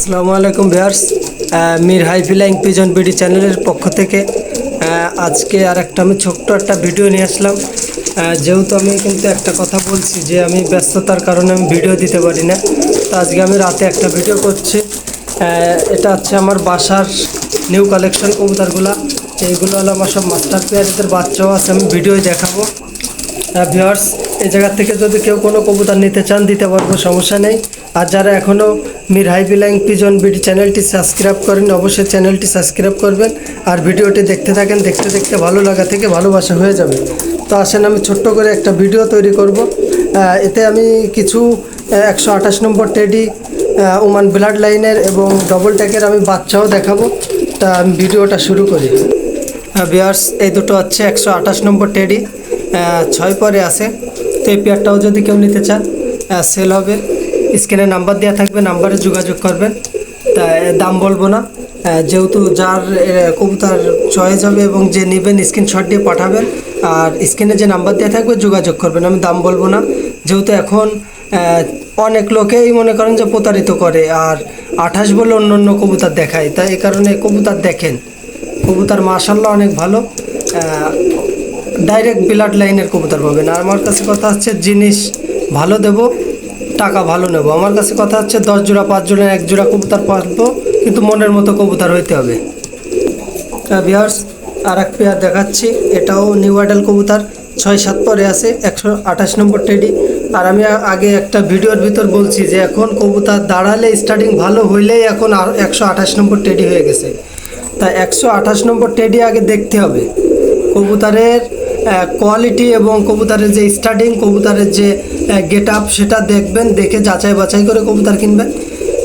আসসালামু আলাইকুম viewers Mir high flying pigeon BD চ্যানেলের পক্ষ থেকে আজকে আর একটা আমি ছোট্ট একটা ভিডিও নিয়ে আসলাম। যেহেতু আমি কিন্তু একটা কথা বলছি যে আমি ব্যস্ততার কারণে আমি ভিডিও দিতে পারি না, তো আজকে আমি রাতে একটা ভিডিও করছি। এটা হচ্ছে আমার বাসার নিউ কালেকশন কবুতরগুলা, এইগুলো হলো আমার সব মাস্টার পেয়ারিদের বাচ্চাও আছে, আমি ভিডিও দেখাবো। ভিউয়ার্স, এই জায়গা থেকে যদি কেউ কোনো কবুতর নিতে চান, দিতে পারব, সমস্যা নেই। আর যারা এখনও Mir high flying pigeon BD চ্যানেলটি সাবস্ক্রাইব করেন, অবশ্যই চ্যানেলটি সাবস্ক্রাইব করবেন। আর ভিডিওটি দেখতে থাকেন, দেখতে দেখতে ভালো লাগা থেকে ভালোবাসা হয়ে যাবে। তো আসেন, আমি ছোট্ট করে একটা ভিডিও তৈরি করব। এতে আমি কিছু একশো আঠাশ নম্বর টেডি ওমান ব্লাড লাইনের এবং ডবল ট্যাকের আমি বাচ্চাও দেখাবো। তা আমি ভিডিওটা শুরু করি। বিয়ার্স এই দুটো হচ্ছে একশো আঠাশ নম্বর টেডি ছয় পরে আছে। তো এই পেয়ারটাও যদি কেউ নিতে চান সেল হবে। স্ক্রিনে নাম্বার দেওয়া থাকবে, নাম্বারে যোগাযোগ করবেন। তা দাম বলব না। যেহেতু যার কবুতর চয়েস হবে এবং যে নেবেন স্ক্রিনশট দিয়ে পাঠাবেন, আর স্ক্রিনে যে নাম্বার দেওয়া থাকবে, যোগাযোগ করবেন। আমি দাম বলব না। যেহেতু এখন অনেক লোকেই মনে করেন যে প্রতারিত করে, আর আঠাশ বলে অন্য অন্য কবুতর দেখায়। তাই এই কারণে কবুতর দেখেন। কবুতার মাশাল্লাহ অনেক ভালো। ডাইরেক্ট ব্লাড লাইনের কবুতর পাবেন। আর আমার কাছে কথা হচ্ছে, জিনিস ভালো দেব। টাকা ভালো নেব। আমার কাছে কথা হচ্ছে দশ জোড়া, পাঁচ জোড়া, এক জোড়া কবুতর পাবো কিন্তু মনের মতো কবুতর হইতে হবে। বিয়ার্স আর এক পেয়ার দেখাচ্ছি। এটাও নিউ আইডাল কবুতর, ছয়, সাত পরে আছে, একশো আঠাশ নম্বর টেডি আর আমি আগে একটা ভিডিওর ভিতর বলছি যে, এখন কবুতর দাঁড়ালে স্টার্টিং ভালো হইলেই এখন আর একশো আঠাশ নম্বর টেডি হয়ে গেছে। তাই একশো আঠাশ নম্বর টেডি আগে দেখতে হবে। কবুতরের কোয়ালিটি এবং কবুতরের যে স্টার্টিং কবুতরের যে গেট আপ সেটা দেখবেন, দেখে যাচাই বাছাই করে কবুতর কিনবেন।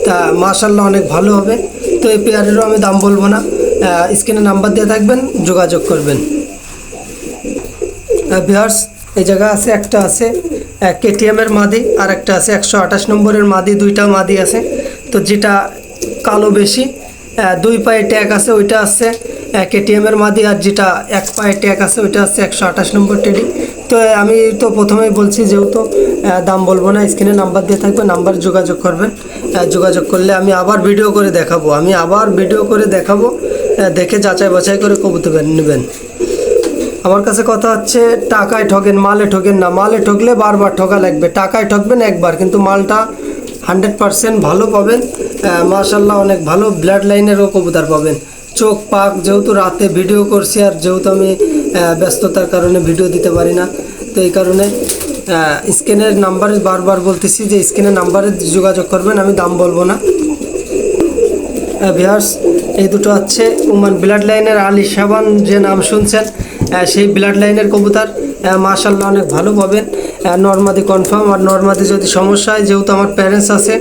তা মাশাল্লাহ অনেক ভালো হবে। তো এই পেয়ারেরও আমি দাম বলব না। স্ক্রিনে নাম্বার দিয়ে থাকবেন, যোগাযোগ করবেন। বিহার্স এই জায়গা আছে, একটা আছে কেটিএম এর মাদি, আর একটা আছে একশো আঠাশ নম্বরের মাদি, দুইটা মাদি আছে। তো যেটা কালো বেশি দুই পায়ে ট্যাগ আছে, ওইটা আছে কেটিএম এর মাদি আর যেটা এক পায়ে ট্যাগ আছে, ওইটা হচ্ছে একশো আঠাশ নম্বর টেডি তো আমি তো প্রথমেই বলছি যেহেতু দাম বলব না, স্ক্রিনে নাম্বার দিয়ে থাকবে, নাম্বার যোগাযোগ করবেন। যোগাযোগ করলে আমি আবার ভিডিও করে দেখাবো। আমি আবার ভিডিও করে দেখাবো দেখে যাচাই বাছাই করে কবুতর নেবেন। আমার কাছে কথা হচ্ছে, টাকায় ঠকেন মালে ঠকেন না। মালে ঠকলে বারবার ঠকা লাগবে। টাকায় ঠকবেন একবার, কিন্তু মালটা হান্ড্রেড পারসেন্ট ভালো পাবেন। মার্শাল্লাহ অনেক ভালো ব্লাড লাইনেরও কবুতর পাবেন। চোখ, পাক যেহেতু রাতে ভিডিও করছি আর যেহেতু আমি ব্যস্ততার কারণে ভিডিও দিতে পারি না, তো এই কারণে স্ক্রিনের নাম্বারে বারবার বলতেছি যে স্ক্রিনের নাম্বারে যোগাযোগ করবেন, আমি দাম বলব না। ভিয়ার্স এই দুটো হচ্ছে উমান ব্লাড লাইনের আলি সাবান যে নাম শুনছেন সেই ব্লাড লাইনের কবুতর মাশাল্লাহ অনেক ভালো পাবেন। নর্মাদি কনফার্ম আর নর্মাদি যদি সমস্যা হয়, যেহেতু আমার প্যারেন্টস আছে,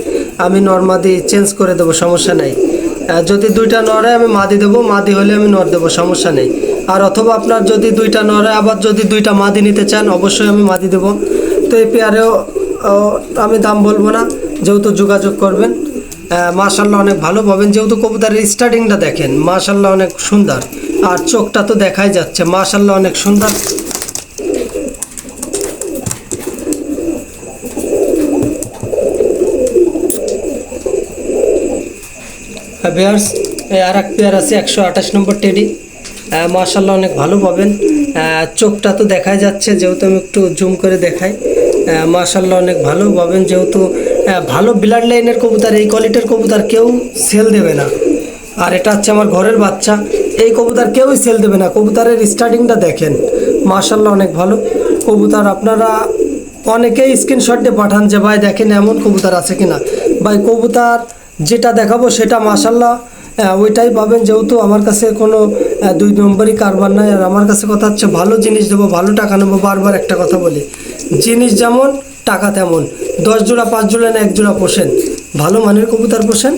আমি নর্মাদি চেঞ্জ করে দেবো, সমস্যা নেই। যদি দুইটা নরে আমি মাদি দেবো, মাদি হলে আমি নর দেবো, সমস্যা নেই। আর অথবা আপনার যদি দুইটা নরে আবার যদি দুইটা মাদি নিতে চান, অবশ্যই আমি মাদি দেবো। তো এই পেয়ারেও আমি দাম বলব না, যেহেতু যোগাযোগ করবেন। মাশাল্লাহ অনেক ভালো পাবেন। যেহেতু কবুতরের স্টার্টিংটা দেখেন মাশাল্লাহ অনেক সুন্দর। আর চোখটা তো দেখাই যাচ্ছে মাশাল্লাহ অনেক সুন্দর। পেয়ার্স আর এক পেয়ার আছে, একশো আঠাশ নম্বর টেডি মাশাল্লাহ অনেক ভালো পাবেন। চোখটা তো দেখাই যাচ্ছে, যেহেতু আমি একটু জুম করে দেখাই। মাশাল্লাহ অনেক ভালো পাবেন, যেহেতু ভালো ব্লাড লাইনের কবুতর, এই কোয়ালিটির কবুতর কেউ সেল দেবে না। আর এটা হচ্ছে আমার ঘরের বাচ্চা, এই কবুতর কেউই সেল দেবে না। কবুতরের স্টার্টিংটা দেখেন মাশাল্লাহ অনেক ভালো। কবুতর আপনারা অনেকেই স্ক্রিনশট দিয়ে পাঠান যে, ভাই, দেখেন এমন কবুতর আছে কিনা? ভাই, কবুতর যেটা দেখাবো সেটা মাশাল্লাহ আহ, ওইটাই পাবেন যেহেতু আমার কাছে কোনো দুই নম্বরই কারবার নাই। আর আমার কাছে কথা হচ্ছে ভালো জিনিস দেবো ভালো টাকা নেব বারবার একটা কথা বলি। জিনিস যেমন টাকা তেমন। দশ জোড়া পাঁচ জোড়া না এক জোড়া পোষেন। ভালো মানের কবুতর পোষেন।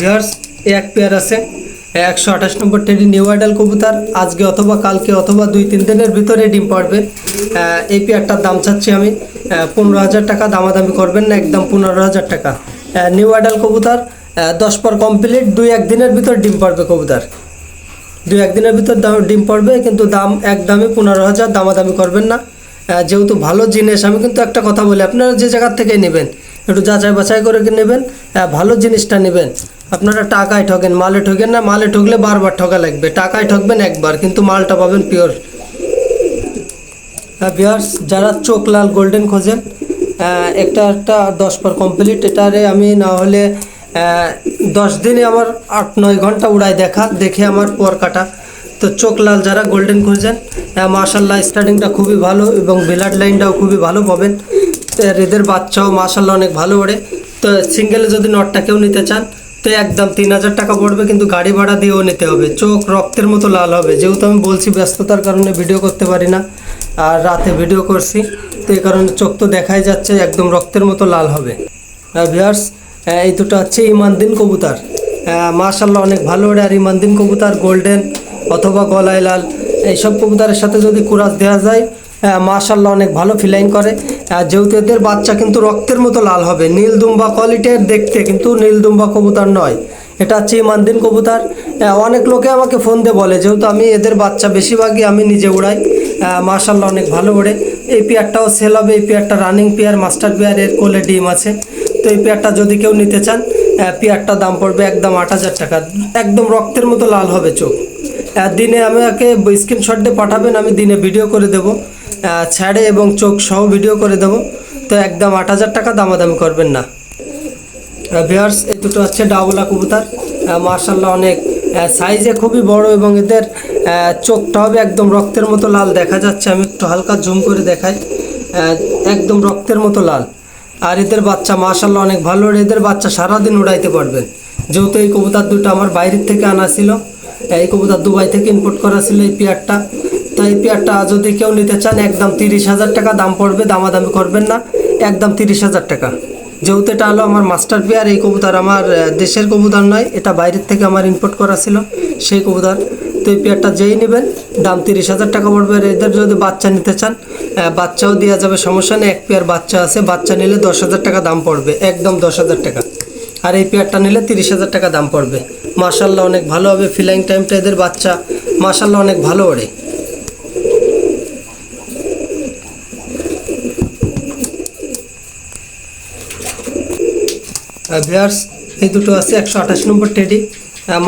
ভিউয়ার্স এক পেয়ার আছে। একশো আঠাশ নম্বর টেডি নিউ আইডাল কবুতর। আজকে অথবা কালকে অথবা দুই, তিন দিনের ভিতরে ডিম পাড়বে। এই পেয়ারটার দাম চাচ্ছি আমি। পনেরো হাজার টাকা, দামাদামি করবেন না, একদম পনেরো হাজার টাকা। নিউ আইডাল কবুতর দশ পর কমপ্লিট দুই, এক দিনের ভিতর ডিম পাড়বে কবুতর। দুই একদিনের ভিতর ডিম পড়বে, কিন্তু দাম একদমই পনেরো হাজার, দামাদামি করবেন না। যেহেতু ভালো জিনিস, আমি কিন্তু একটা কথা বলি, আপনারা যে জায়গার থেকে নেবেন, একটু যাচাই বাছাই করে নেবেন ভালো জিনিসটা নেবেন। আপনারা টাকায় ঠকেন মালে ঠকেন না, মালে ঠকলে বারবার ঠকা লাগবে। টাকায় ঠকবেন একবার, কিন্তু মালটা পাবেন পিওর ভিউয়ার্স যারা চোখ লাল গোল্ডেন খোঁজেন একটা একটা দশ পর কমপ্লিট এটারে আমি না হলে দশ দিনে আমার আট নয় ঘণ্টা উড়াই দেখা, দেখে আমার পর কাটা। তো চোখ লাল যারা গোল্ডেন খোঁজেন মার্শাল্লাহ স্টার্টিংটা খুবই ভালো এবং ব্লাড লাইনটাও খুবই ভালো পাবেন। এদের বাচ্চাও মার্শাল্লাহ অনেক ভালো ওড়ে। তো সিঙ্গেলে যদি নটটা কেউ নিতে চান তো একদম তিন হাজার টাকা পড়বে, কিন্তু গাড়ি ভাড়া দিয়েও নিতে হবে। চোখ রক্তের মতো লাল হবে। যেহেতু আমি বলছি ব্যস্ততার কারণে ভিডিও করতে পারি না, আর রাতে ভিডিও করছি, তো এই কারণে চোখ তো দেখাই যাচ্ছে, একদম রক্তের মতো লাল হবে। ভিয়ার্স এই দুটো হচ্ছে ইমানদিন কবুতর। মাশাল্লাহ অনেক ভালো ওড়ে, আর ইমানদিন কবুতর গোল্ডেন অথবা গলায় লাল, এইসব কবুতরের সাথে যদি কুরাস দেওয়া যায় মাশাল্লাহ অনেক ভালো ফিলাইং করে। যেহেতু এদের বাচ্চা কিন্তু রক্তের মতো লাল হবে। নীল দুম্বা কোয়ালিটির দেখতে কিন্তু নীল দুম্বা কবুতর নয়। এটা হচ্ছে ইমানদিন কবুতর। অনেক লোকে আমাকে ফোন দিয়ে বলে, যেহেতু আমি এদের বাচ্চা বেশিরভাগই আমি নিজে উড়াই। মার্শাল্লাহ অনেক ভালো ওড়ে এই পেয়ারটাও সেল হবে, এই পেয়ারটা রানিং পেয়ার মাস্টার পেয়ার এর কোলে ডিম আছে। তো এই পেয়ারটা যদি কেউ নিতে চান পেয়ারটা দাম পড়বে একদম আট হাজার টাকা। একদম রক্তের মতো লাল হবে চোখ। দিনে আমাকে স্ক্রিনশট দিয়ে পাঠাবেন, আমি দিনে ভিডিও করে দেবো। ছাড়ে এবং চোখ সহ ভিডিও করে দেবো। তো একদম আট হাজার টাকা দামাদামি করবেন না। ভিয়ার্স এই দুটো হচ্ছে ডাবলা কবুতর। মার্শাল্লাহ অনেক সাইজে খুবই বড় এবং এদের চোখটা হবে একদম রক্তের মতো লাল দেখা যাচ্ছে। আমি একটু হালকা জুম করে দেখাই। একদম রক্তের মতো লাল। আর এদের বাচ্চা মার্শাল্লাহ অনেক ভালো। এদের বাচ্চা সারাদিন উড়াইতে পারবেন। যেহেতু এই কবুতর দুটো আমার বাইরের থেকে আনা ছিল এই কবুতর দুবাই থেকে ইম্পোর্ট করা ছিল এই পেয়ারটা। এই পেয়ারটা যদি কেউ নিতে চান, একদম তিরিশ হাজার টাকা দাম পড়বে, দামাদামি করবেন না, একদম তিরিশ হাজার টাকা। যেহেতু এটা হলো আমার মাস্টার পেয়ার, এই কবুতর আমার দেশের কবুতর নয়, এটা বাইরের থেকে আমার ইম্পোর্ট করা ছিল সেই কবুতর। তো এই পেয়ারটা যেই নেবেন, দাম তিরিশ হাজার টাকা পড়বে। আর এদের যদি বাচ্চা নিতে চান বাচ্চাও দেওয়া যাবে, সমস্যা নেই, এক পেয়ার বাচ্চা আছে, বাচ্চা নিলে দশ হাজার টাকা দাম পড়বে, একদম দশ হাজার টাকা। আর এই পেয়ারটা নিলে তিরিশ হাজার টাকা দাম পড়বে। মার্শাল্লাহ অনেক ভালো হবে, ফিলাইং টাইমটা এদের বাচ্চা মার্শাল্লাহ অনেক ভালো ওড়ে। ভিয়ার্স এই দুটো আছে, একশো আঠাশ নম্বর টেডি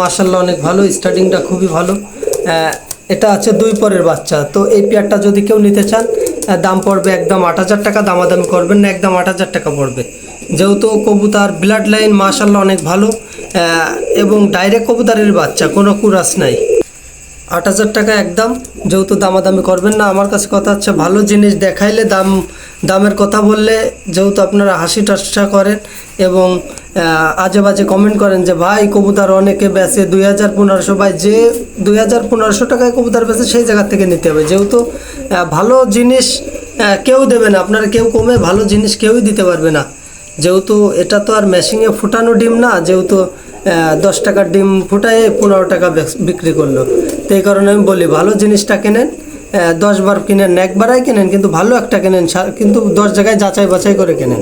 মার্শাল্লাহ অনেক ভালো স্টার্টিংটা খুবই ভালো। এটা আছে দুই পরের বাচ্চা। তো এই পেয়ারটা যদি কেউ নিতে চান দাম পড়বে একদম আট হাজার টাকা, দামাদামি করবেন না, একদম আট হাজার টাকা পড়বে। যেহেতু কবুতার ব্লাড লাইন মার্শাল্লাহ অনেক ভালো। এবং ডাইরেক্ট কবুতারের বাচ্চা, কোনো কুরাস নাই। আট হাজার টাকা একদম। যেহেতু দামাদামি করবেন না, আমার কাছে কথা হচ্ছে ভালো জিনিস দেখাইলে দাম, দামের কথা বললে যেহেতু আপনারা হাসি টাসা করেন এবং আজে বাজে কমেন্ট করেন যে, ভাই, কবুতর অনেকে বেচে দুই হাজার পনেরোশো ভাই, যে দুই হাজার পনেরোশো টাকায় কবুতর বেচে সেই জায়গা থেকে নিতে হবে। যেহেতু ভালো জিনিস কেউ দেবে না। আপনারা কেউ কমে ভালো জিনিস কেউই দিতে পারবে না। যেহেতু এটা তো আর মেশিংয়ে ফুটানো ডিম না, যেহেতু দশ টাকার ডিম ফুটায় পনেরো টাকা বিক্রি করল। তো এই কারণে আমি বলি, ভালো জিনিসটা কেনেন দশ বার কিনেন, একবারাই কেনেন, কিন্তু ভালো একটা কেনেন কিন্তু দশ জায়গায় যাচাই বাছাই করে কেনেন।